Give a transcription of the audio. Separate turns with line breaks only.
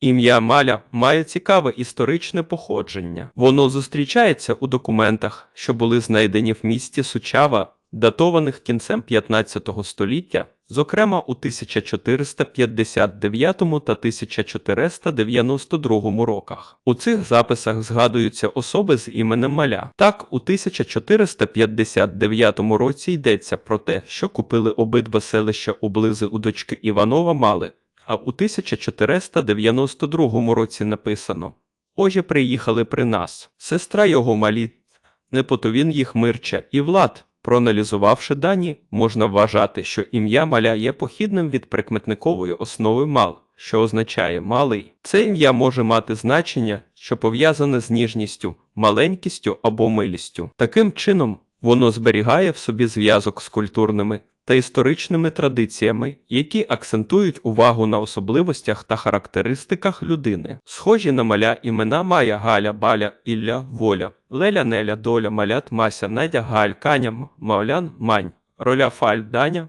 Ім'я Маля має цікаве історичне походження. Воно зустрічається у документах, що були знайдені в місті Сучава, датованих кінцем 15 століття, зокрема у 1459 та 1492 роках. У цих записах згадуються особи з іменем Маля. Так, у 1459 році йдеться про те, що купили обидва селища облизи у дочки Іванова Мали, а у 1492 році написано Оже приїхали при нас, сестра його малі, не потовін їх мирча і влад. Проаналізувавши дані, можна вважати, що ім'я маля є похідним від прикметникової основи мал, що означає малий. Це ім'я може мати значення, що пов'язане з ніжністю, маленькістю або милістю. Таким чином, воно зберігає в собі зв'язок з культурними та історичними традиціями, які акцентують увагу на особливостях та характеристиках людини. Схожі на маля імена Майя, Галя, Баля, Ілля, Воля, Леля, Неля, Доля, Малят, Мася, Надя, Галь, Каня, Маулян, Мань, Роля, Фаль, Даня,